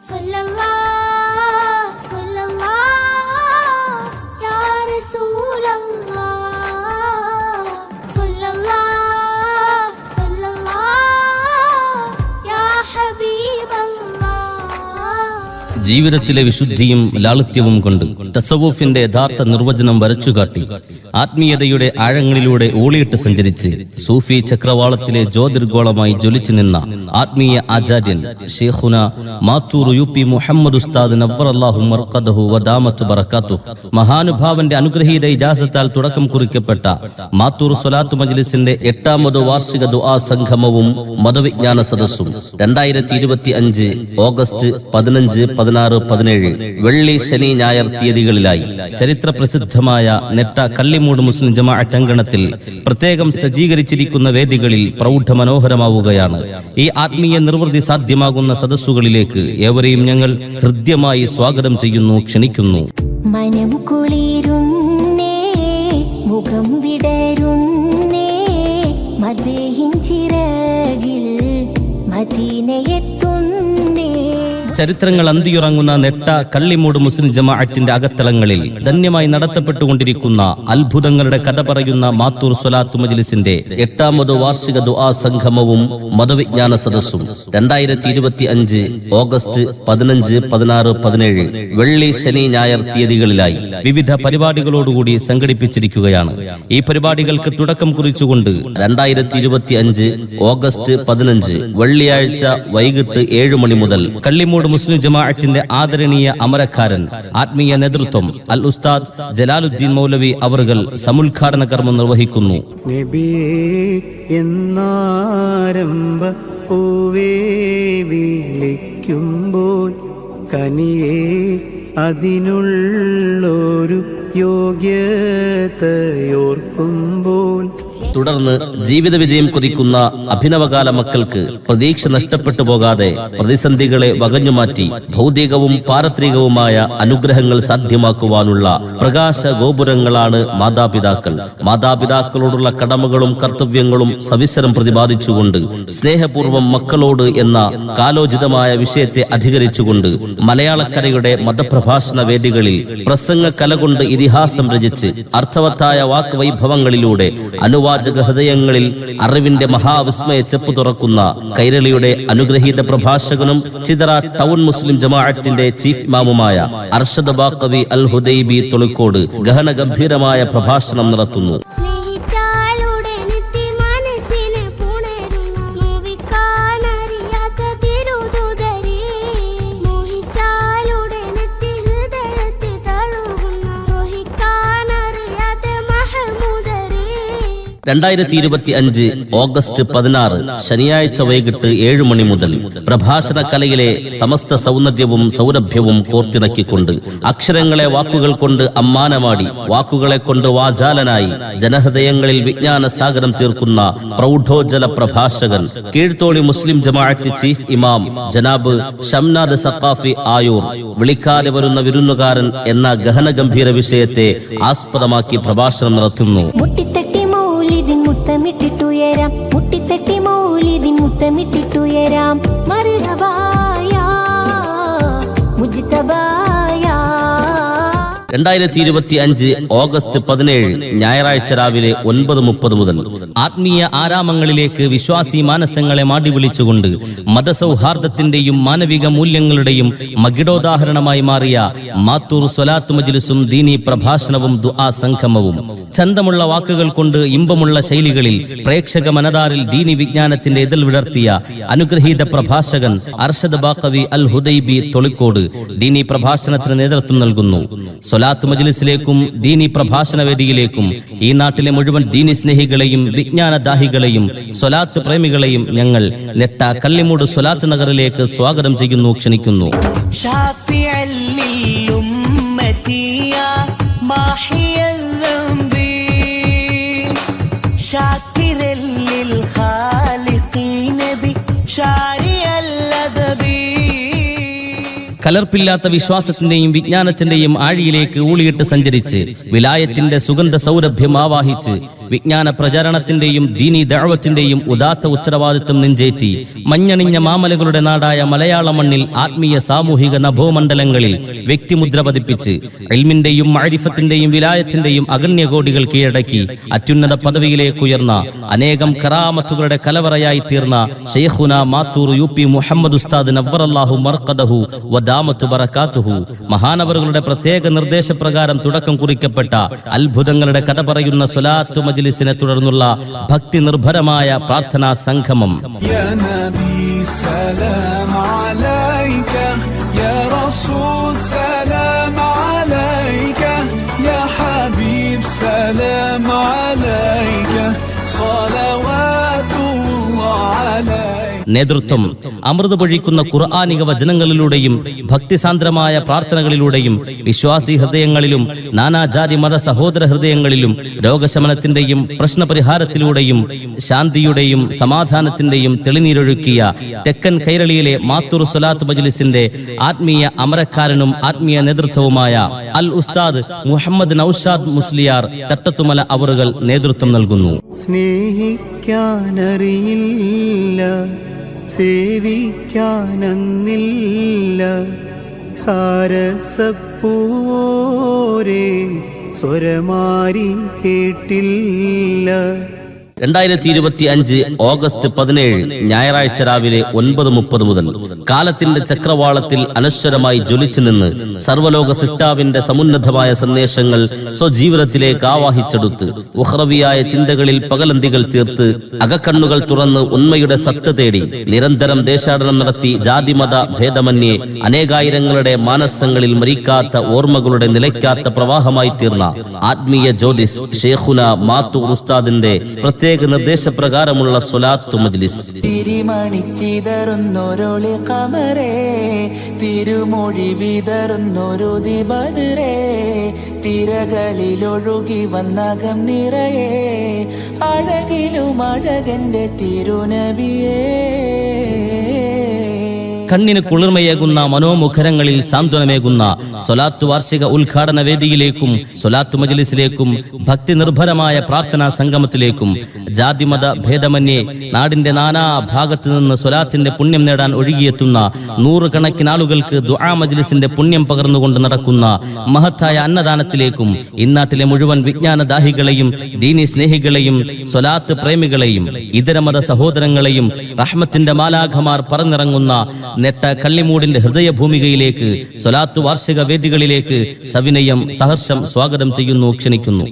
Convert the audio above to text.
Sallallahu ജീവിതത്തിലെ വിശുദ്ധിയും ലാളിത്യവും കൊണ്ട് തസവൂഫിന്റെ യഥാർത്ഥ നിർവചനം വരച്ചുകാട്ടി ആത്മീയതയുടെ ആഴങ്ങളിലൂടെ ഊളിയിട്ട് സഞ്ചരിച്ച് സൂഫി ചക്രവാളത്തിലെ ജ്യോതിർഗോളമായി ജ്വലിച്ചു നിന്ന ആത്മീയ ആചാര്യൻ ഷേഖുന മാത്തൂർ യു പി മുഹമ്മദ് ഉസ്താദ് നവ്വറല്ലാഹു മർക്കദഹു വദാമത്ത് ബറക്കാത്തു. മഹാനുഭാവന്റെ അനുഗ്രഹീത ഇജാസത്താൽ തുടക്കം കുറിക്കപ്പെട്ട മാത്തൂർ സ്വലാത്തു മജ്ലിസിന്റെ എട്ടാമത് വാർഷിക ദുആ സംഗമവും മതവിജ്ഞാന സദസ്സും രണ്ടായിരത്തി ഇരുപത്തി അഞ്ച് ഓഗസ്റ്റ് പതിനഞ്ച് പതിനാറ് പതിനേഴ് വെള്ളി ശനി ഞായർ തീയതികളിലായി. ചരിത്ര പ്രസിദ്ധമായ നെട്ട കള്ളിമൂട് മുസ്ലിം ജമാ അറ്റങ്കണത്തിൽ പ്രത്യേകം സജ്ജീകരിച്ചിരിക്കുന്ന വേദികളിൽ പ്രൗഢ മനോഹരമാവുകയാണ് ഈ ആത്മീയ നിർവൃതി സാധ്യമാകുന്ന സദസ്സുകളിലേക്ക് ഏവരെയും ഞങ്ങൾ ഹൃദ്യമായി സ്വാഗതം ചെയ്യുന്നു ക്ഷണിക്കുന്നു. മനം മുഖം ചിറകിൽ മദീനയെത്തുന്നേ ചരിത്രങ്ങൾ അന്തിയുറങ്ങുന്ന നെട്ട കള്ളിമൂട് മുസ്ലിം ജമാഅത്തിന്റെ അകത്തളങ്ങളിൽ ധന്യമായി നടത്തപ്പെട്ടുകൊണ്ടിരിക്കുന്ന അത്ഭുതങ്ങളുടെ കഥ പറയുന്ന മാത്തൂർ സ്വലാത്തു മജ്ലിസിന്റെ എട്ടാമത് വാർഷിക ദുആ സംഗമവും മതവിജ്ഞാന സദസ്സും. രണ്ടായിരത്തി ഇരുപത്തി അഞ്ച് ഓഗസ്റ്റ് പതിനഞ്ച് പതിനാറ് പതിനേഴ് വെള്ളി ശനി ഞായർ തീയതികളിലായി വിവിധ പരിപാടികളോടുകൂടി സംഘടിപ്പിച്ചിരിക്കുകയാണ്. ഈ പരിപാടികൾക്ക് തുടക്കം കുറിച്ചുകൊണ്ട് രണ്ടായിരത്തി ഇരുപത്തി അഞ്ച് ഓഗസ്റ്റ് പതിനഞ്ച് വെള്ളിയാഴ്ച വൈകിട്ട് ഏഴ് മണി മുതൽ കള്ളിമൂട് മുസ്ലിം ജമാഅത്തിന്റെ ആദരണീയ അമരക്കാരൻ ആത്മീയ നേതൃത്വം അൽ ഉസ്താദ് ജലാലുദ്ദീൻ മൗലവി അവറുകൾ സമുദ്ഘാടന കർമ്മം നിർവഹിക്കുന്നു. കനിയേ അതിനുള്ളൊരു യോഗ്യതയോർക്കുമ്പോൾ തുടർന്ന് ജീവിത വിജയം കൊതിക്കുന്ന അഭിനവകാല മക്കൾക്ക് പ്രതീക്ഷ നഷ്ടപ്പെട്ടു പോകാതെ പ്രതിസന്ധികളെ വകഞ്ഞുമാറ്റി ഭൗതികവും പാരത്രികവുമായ അനുഗ്രഹങ്ങൾ സാധ്യമാക്കുവാനുള്ള പ്രകാശ ഗോപുരങ്ങളാണ് മാതാപിതാക്കൾ. മാതാപിതാക്കളോടുള്ള കടമകളും കർത്തവ്യങ്ങളും സവിസ്തരം പ്രതിപാദിച്ചുകൊണ്ട് സ്നേഹപൂർവം മക്കളോട് എന്ന കാലോചിതമായ വിഷയത്തെ അധികരിച്ചുകൊണ്ട് മലയാളക്കരയുടെ മതപ്രഭാഷണ വേദികളിൽ പ്രസംഗ കല കൊണ്ട് ഇതിഹാസം രചിച്ച് അർത്ഥവത്തായ വാക്ക് വൈഭവങ്ങളിലൂടെ അനുവാചക ഹൃദയങ്ങളിൽ അറിവിന്റെ മഹാവിസ്മയ ചെപ്പ് തുറക്കുന്ന കൈരളിയുടെ അനുഗ്രഹീത പ്രഭാഷകനും ചിതറ ടൗൺ മുസ്ലിം ജമാഅത്തിന്റെ ചീഫ് ഇമാമുമായ അർഷദ് ബാക്കവി അൽ ഹുദൈബി തൊളിക്കോട് ഗഹന ഗംഭീരമായ പ്രഭാഷണം നടത്തുന്നു. രണ്ടായിരത്തി ഇരുപത്തി അഞ്ച് ഓഗസ്റ്റ് പതിനാറ് ശനിയാഴ്ച വൈകിട്ട് ഏഴ് മണി മുതൽ പ്രഭാഷണ കലയിലെ സമസ്ത സൗന്ദര്യവും സൗരഭ്യവും കോർത്തിണക്കിക്കൊണ്ട് അക്ഷരങ്ങളെ വാക്കുകൾ കൊണ്ട് അമ്മാനമാടി വാക്കുകളെ കൊണ്ട് വാചാലനായി ജനഹൃദയങ്ങളിൽ വിജ്ഞാന സാഗരം തീർക്കുന്ന പ്രൗഢോജല പ്രഭാഷകൻ കീഴ്ത്തോണി മുസ്ലിം ജമാഅത്ത് ചീഫ് ഇമാം ജനാബ് ഷംനാദ് സഖാഫി ആയൂർ വിളിക്കാതെ വരുന്ന വിരുന്നുകാരൻ എന്ന ഗഹനഗംഭീര വിഷയത്തെ ആസ്പദമാക്കി പ്രഭാഷണം നടത്തുന്നു. മുത്തമിട്ടിട്ടുയരാം. മുട്ടിത്തട്ടി മൗലിദിൻ മുത്തമിട്ടിട്ടുയരാം. മറുകബായ രണ്ടായിരത്തി ഇരുപത്തി അഞ്ച് ഓഗസ്റ്റ് പതിനേഴ് ഞായറാഴ്ച രാവിലെ ഒൻപത് മുപ്പത് മുതൽ. ആത്മീയ ആരാമങ്ങളിലേക്ക് വിശ്വാസി മാനസങ്ങളെ മാടി വിളിച്ചുകൊണ്ട് മതസൗഹാർദ്ദത്തിന്റെയും മാനവിക മൂല്യങ്ങളുടെയും മകിടോദാഹരണമായി മാറിയ മാത്തൂർ സ്വലാത്ത് മജിലിസും ദീനി പ്രഭാഷണവും ദുആ സംഗമവും. ചന്തമുള്ള വാക്കുകൾ കൊണ്ട് ഇമ്പമുള്ള ശൈലികളിൽ പ്രേക്ഷക മനതാരിൽ ദീനി വിജ്ഞാനത്തിന്റെ എതിൽ വിടർത്തിയ അനുഗ്രഹീത പ്രഭാഷകൻ അർഷദ് ബാക്കവി അൽ ഹുദൈബി തൊളിക്കോട് ദീനി പ്രഭാഷണത്തിന് നേതൃത്വം നൽകുന്നു. സ്വലാത്ത് മജ്ലിസിലേക്കും ദീനി പ്രഭാഷണ വേദിയിലേക്കും ഈ നാട്ടിലെ മുഴുവൻ ദീനി സ്നേഹികളെയും വിജ്ഞാനദാഹികളെയും സ്വലാത്ത് പ്രേമികളെയും ഞങ്ങൾ നെട്ട കള്ളിമൂട് സ്വലാത്ത് നഗറിലേക്ക് സ്വാഗതം ചെയ്യുന്നു ക്ഷണിക്കുന്നു. കലർപ്പില്ലാത്ത വിശ്വാസത്തിന്റെയും വിജ്ഞാനത്തിന്റെയും ആഴിയിലേക്ക് ഊളിയിട്ട് സഞ്ചരിച്ച് വിലായത്തിന്റെ സുഗന്ധ സൗരഭ്യം ആവാഹിച്ച് വിജ്ഞാന പ്രചരണത്തിന്റെയും ദീനി ദഴവത്തിന്റെയും ഉദാത്ത ഉത്തരവാദിത്വം നെഞ്ചേറ്റി മഞ്ഞണിഞ്ഞ മാമലകളുടെ നാടായ മലയാള മണ്ണിൽ ആത്മീയ സാമൂഹിക നഭോമണ്ഡലങ്ങളിൽ വ്യക്തിമുദ്ര പതിപ്പിച്ച് എൽമിന്റെയും മാരിഫത്തിന്റെയും വിലായത്തിന്റെയും അഗണ്യകോടികൾ കീഴടക്കി അത്യുന്നത പദവിയിലേക്ക് ഉയർന്ന അനേകം കറാമത്തുകളുടെ കലവറയായി തീർന്ന ഷെയ്ഖുന മാത്തൂർ യു പി മുഹമ്മദ് ഉസ്താദ് നവ്വറല്ലാഹു മർക്കദഹു വദാമത്തു ബറകാത്തുഹു മഹാനവറുകളുടെ പ്രത്യേക നിർദ്ദേശപ്രകാരം തുടക്കം കുറിക്കപ്പെട്ട അത്ഭുതങ്ങളുടെ കഥ പറയുന്ന സ്വലാത്തു മജ്ലിസിനെ തുടർന്നുള്ള ഭക്തി നിർഭരമായ പ്രാർത്ഥനാ സംഗമം يا نبي سلام عليك يا رسول سلام عليك يا حبيب سلام عليك صلوات الله عليك നേതൃത്വം അമൃത് പൊഴിക്കുന്ന ഖുർആാനിക വചനങ്ങളിലൂടെയും ഭക്തിസാന്ദ്രമായ പ്രാർത്ഥനകളിലൂടെയും വിശ്വാസി ഹൃദയങ്ങളിലും നാനാജാതി മത സഹോദര ഹൃദയങ്ങളിലും രോഗശമനത്തിന്റെയും പ്രശ്നപരിഹാരത്തിലൂടെയും ശാന്തിയുടെയും സമാധാനത്തിന്റെയും തെളിനീരൊഴുക്കിയ തെക്കൻ കൈരളിയിലെ മാത്തൂർ സ്വലാത്ത് മജ്ലിസിന്റെ ആത്മീയ അമരക്കാരനും ആത്മീയ നേതൃത്വവുമായ അൽ ഉസ്താദ് മുഹമ്മദ് നൌഷാദ് മുസ്ലിയാർ തട്ടത്തുമല അവറുകൾ നേതൃത്വം നൽകുന്നു. സ്നേഹിക്കാനറിയില്ല. സേവിക്കാനന്നില്ല. സാരസപ്പൂവോരേ സ്വരമാരി കേട്ടില്ല. രണ്ടായിരത്തി ഇരുപത്തി അഞ്ച് ഓഗസ്റ്റ് പതിനേഴ് ഞായറാഴ്ച രാവിലെ ഒൻപത് മുപ്പത് മുതൽ കാലത്തിന്റെ ചക്രവാളത്തിൽ അനശ്വരമായി ജ്വലിച്ചു നിന്ന് സർവലോക സിട്ടാവിന്റെ സമുന്നതമായ സന്ദേശങ്ങൾ സ്വജീവിതത്തിലേക്ക് ആവാഹിച്ചെടുത്ത് ഉഹ്റവിയായ ചിന്തകളിൽ പകലന്തികൾ തീർത്ത് അകക്കണ്ണുകൾ തുറന്ന് ഉണ്മയുടെ സത്ത തേടി നിരന്തരം ദേശാടനം നടത്തി ജാതിമത ഭേദമന്യേ അനേകായിരങ്ങളുടെ മാനസങ്ങളിൽ മരിക്കാത്ത ഓർമ്മകളുടെ നിലയ്ക്കാത്ത പ്രവാഹമായി തീർന്ന ആത്മീയ ജ്യോതിസ് ഷേഖുന മാത്തൂർ ഉസ്താദിന്റെ പ്രത്യേക നിർദ്ദേശപ്രകാരമുള്ള സ്വലാത്തു മജ്ലിസ്. തിരിമണിച്ചിതറുന്നൊരൊളി കമറേ തിരുമൊഴി വിതറുന്നൊരു ദിബതിരേ തിരകളിലൊഴുകി വന്നകം നിറയെ അഴകിലും അഴകന്റെ തിരുനബിയേ കണ്ണിന് കുളിർമയേകുന്ന മനോമുഖരങ്ങളിൽ സാന്ത്വനമേകുന്ന സൊലാത്തു വാർഷിക ഉദ്ഘാടന വേദിയിലേക്കും സൊലാത്തു മജ്ലിസിലേക്കും ഭക്തി നിർഭരമായ പ്രാർത്ഥനാ സംഗമത്തിലേക്കും ജാതിമത ഭേദമന്യേ നാടിന്റെ നാനാ ഭാഗത്തു നിന്ന് സൊലാത്തിന്റെ പുണ്യം നേടാൻ ഒഴുകിയെത്തുന്ന നൂറുകണക്കിന് ആളുകൾക്ക് ദുആ മജ്ലിസിന്റെ പുണ്യം പകർന്നുകൊണ്ട് നടക്കുന്ന മഹത്തായ അന്നദാനത്തിലേക്കും ഇന്നാട്ടിലെ മുഴുവൻ വിജ്ഞാനദാഹികളെയും ദീനി സ്നേഹികളെയും സ്വലാത്ത് പ്രേമികളെയും ഇതരമത സഹോദരങ്ങളെയും റഹ്മത്തിന്റെ മാലാഖമാർ പറന്നിറങ്ങുന്ന നെട്ട കള്ളിമൂടിന്റെ ഹൃദയഭൂമികയിലേക്ക് സ്വലാത്തു വാർഷിക വേദികളിലേക്ക് സവിനയം സഹർഷം സ്വാഗതം ചെയ്യുന്നു ക്ഷണിക്കുന്നു.